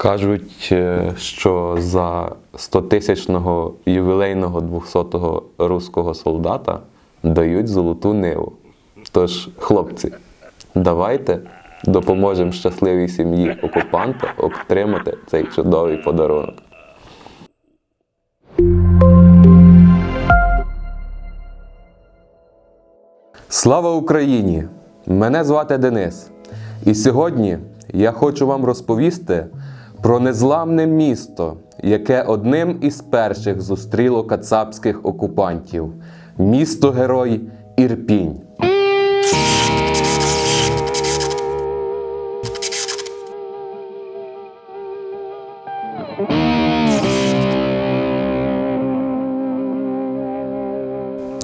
Кажуть, е, що за 100-тисячного ювілейного 200-го руського солдата дають золоту ниву. Тож, хлопці, давайте допоможемо щасливій сім'ї окупанта отримати цей чудовий подарунок. Слава Україні! Мене звати Денис. І сьогодні я хочу вам розповісти про незламне місто, яке одним із перших зустріло кацапських окупантів місто Герой Ірпінь.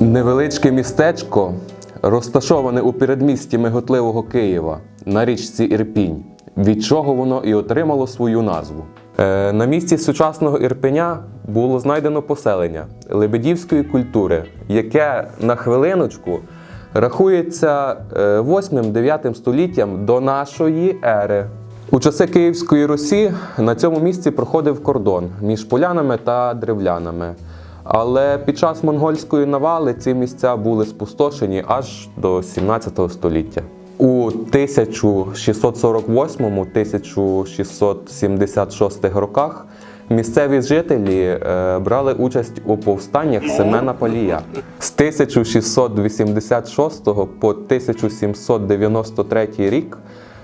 Невеличке містечко розташоване у передмісті миготливого Києва на річці Ірпінь, від чого воно і отримало свою назву. Е, на місці сучасного Ірпеня було знайдено поселення лебедівської культури, яке на хвилиночку рахується 8-9 століттям до нашої ери. У часи Київської Русі на цьому місці проходив кордон між полянами та древлянами. Але під час монгольської навали ці місця були спустошені аж до 17 століття. У 1648-1676 роках місцеві жителі е, брали участь у повстаннях Семена Палія. З 1686 по 1793 рік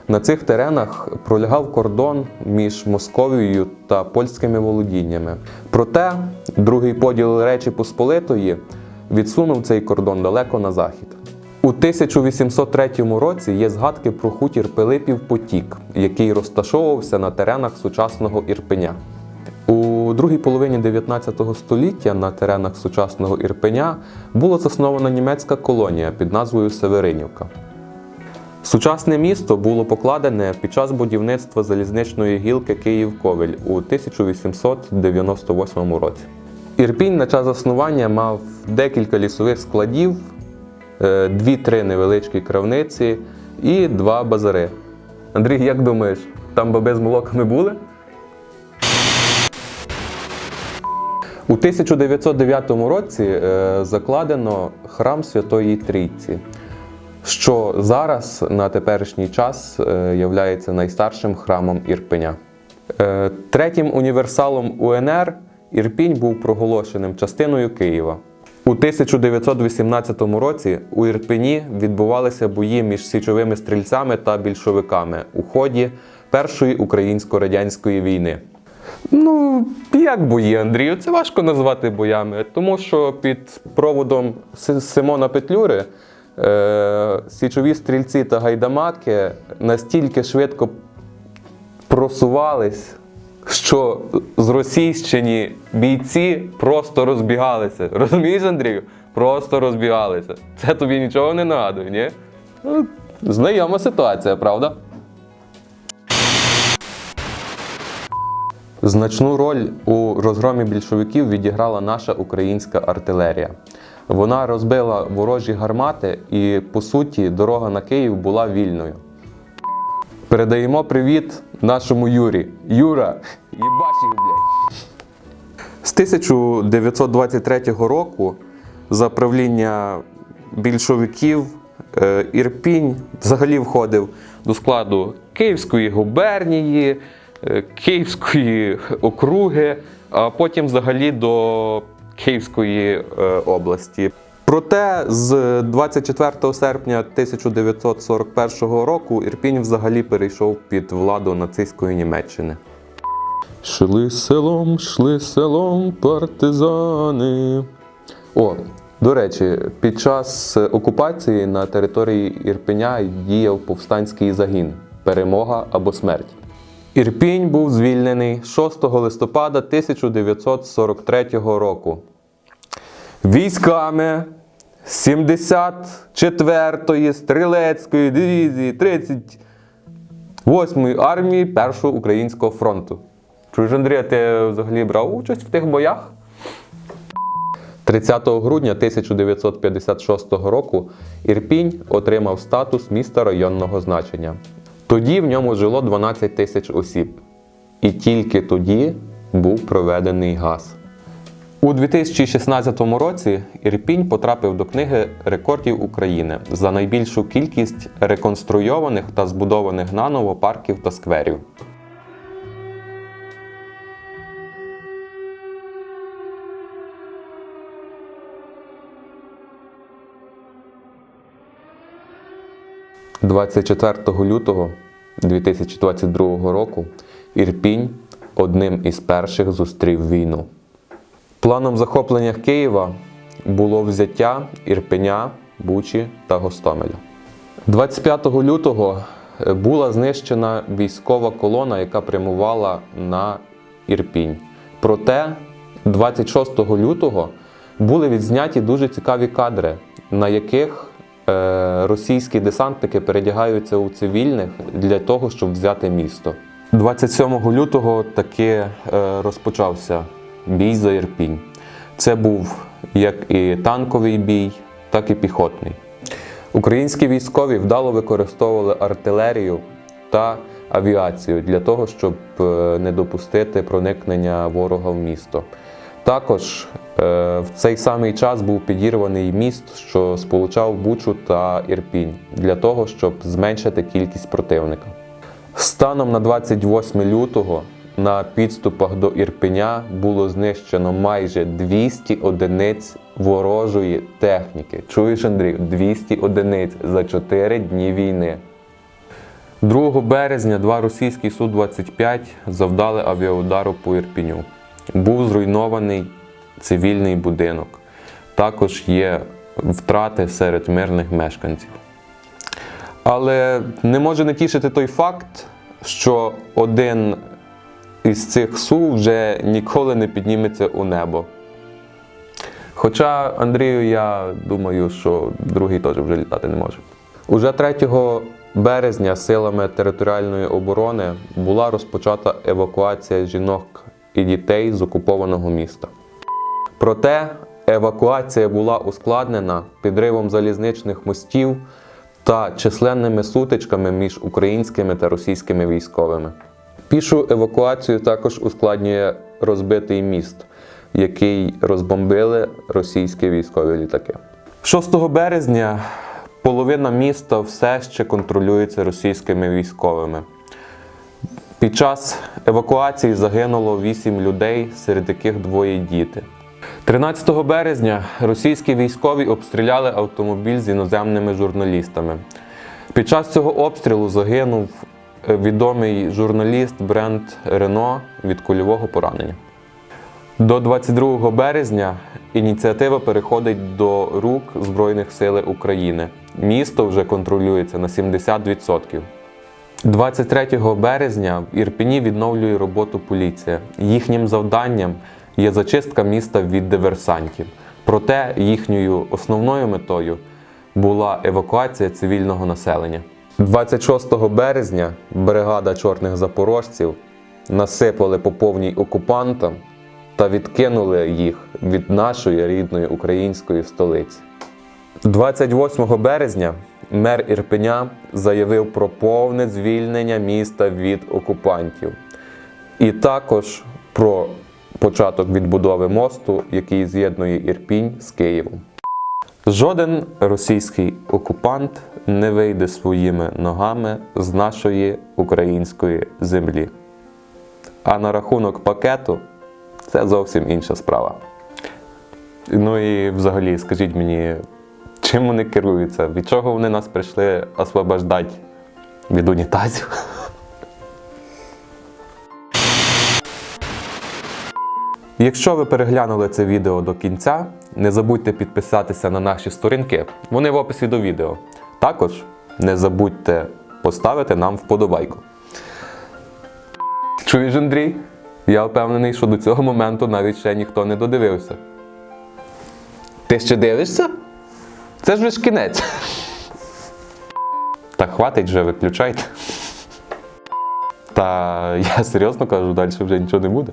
на цих теренах пролягав кордон між Московією та польськими володіннями. Проте другий поділ Речі Посполитої відсунув цей кордон далеко на захід. У 1803 році є згадки про хутір Пилипів Потік, який розташовувався на теренах сучасного Ірпеня. У другій половині 19 століття на теренах сучасного Ірпеня була заснована німецька колонія під назвою Северинівка. Сучасне місто було покладене під час будівництва залізничної гілки Київ-Ковель у 1898 році. Ірпінь на час заснування мав декілька лісових складів, е, дві-три невеличкі крамниці і два базари. Андрій, як думаєш, там баби з молоками були? У 1909 році е, закладено храм Святої Трійці, що зараз на теперішній час е, найстаршим храмом Ірпеня. Е, Третім універсалом УНР Ірпінь був проголошеним частиною Києва. У 1918 році у Ірпені відбувалися бої між січовими стрільцями та більшовиками у ході Першої українсько-радянської війни. Ну, як бої, Андрію? Це важко назвати боями, тому що під проводом Симона Петлюри е, січові стрільці та гайдамаки настільки швидко просувались, що зросійщені бійці просто розбігалися. Розумієш, Андрію? Просто розбігалися. Це тобі нічого не нагадує, ні? Ну, знайома ситуація, правда? Значну роль у розгромі більшовиків відіграла наша українська артилерія. Вона розбила ворожі гармати, і, по суті, дорога на Київ була вільною. Передаємо привіт нашому Юрі. Юра, їбаш блядь. З 1923 року за правління більшовиків е, Ірпінь взагалі входив до складу Київської губернії, е, Київської округи, а потім взагалі до Київської е, області. Проте з 24 серпня 1941 року Ірпінь взагалі перейшов під владу нацистської Німеччини. Шли селом, шли селом партизани. О, до речі, під час окупації на території Ірпеня діяв повстанський загін Перемога або смерть. Ірпінь був звільнений 6 листопада 1943 року. Військами 74-ї стрілецької дивізії 38-ї армії Першого українського фронту. Чуєш, Андрій, ти взагалі брав участь в тих боях? 30 грудня 1956 року Ірпінь отримав статус міста районного значення. Тоді в ньому жило 12 тисяч осіб. і тільки тоді був проведений газ. У 2016 році Ірпінь потрапив до книги рекордів України за найбільшу кількість реконструйованих та збудованих наново парків та скверів. – 24 лютого 2022 року Ірпінь одним із перших зустрів війну. Планом захоплення Києва було взяття Ірпеня, Бучі та Гостомеля. 25 лютого е, була знищена військова колона, яка прямувала на Ірпінь. Проте 26 лютого були відзняті дуже цікаві кадри, на яких е, російські десантники передягаються у цивільних для того, щоб взяти місто. 27 лютого таки е, розпочався бій за Ірпінь. Це був як і танковий бій, так і піхотний. Українські військові вдало використовували артилерію та авіацію для того, щоб е, не допустити проникнення ворога в місто. Також е, в цей самий час був підірваний міст, що сполучав Бучу та Ірпінь, для того, щоб зменшити кількість противника. Станом на 28 лютого на підступах до Ірпеня було знищено майже 200 одиниць ворожої техніки. Чуєш, Андрій? 200 одиниць за 4 дні війни. 2 березня два російські Су-25 завдали авіаудару по Ірпіню. Був зруйнований цивільний будинок. Також є втрати серед мирних мешканців. Але не може не тішити той факт, що один із цих су вже ніколи не підніметься у небо. Хоча Андрію, я думаю, що другий теж вже літати не може. Уже 3 березня силами територіальної оборони була розпочата евакуація жінок і дітей з окупованого міста. Проте евакуація була ускладнена підривом залізничних мостів та численними сутичками між українськими та російськими військовими. Пішу евакуацію також ускладнює розбитий міст, який розбомбили російські військові літаки. 6 березня половина міста все ще контролюється російськими військовими. Під час евакуації загинуло 8 людей, серед яких двоє діти. 13 березня російські військові обстріляли автомобіль з іноземними журналістами. Під час цього обстрілу загинув відомий журналіст бренд Рено від кульового поранення. До 22 березня ініціатива переходить до рук Збройних сил України. Місто вже контролюється на 70%. 23 березня в Ірпені відновлює роботу поліція. Їхнім завданням є зачистка міста від диверсантів. Проте їхньою основною метою була евакуація цивільного населення. 26 березня бригада чорних запорожців насипали по повній окупантам та відкинули їх від нашої рідної української столиці. 28 березня мер Ірпеня заявив про повне звільнення міста від окупантів, і також про початок відбудови мосту, який з'єднує Ірпінь з Києвом. Жоден російський окупант не вийде своїми ногами з нашої української землі. А на рахунок пакету це зовсім інша справа. Ну і взагалі, скажіть мені, чим вони керуються? Від чого вони нас прийшли освобождати від унітазів? Якщо ви переглянули це відео до кінця, не забудьте підписатися на наші сторінки. Вони в описі до відео. Також не забудьте поставити нам вподобайку. Чуєш, Андрій? Я впевнений, що до цього моменту навіть ще ніхто не додивився. Ти ще дивишся? Це ж вже ж кінець. Та хватить вже, виключайте. Та я серйозно кажу, далі вже нічого не буде.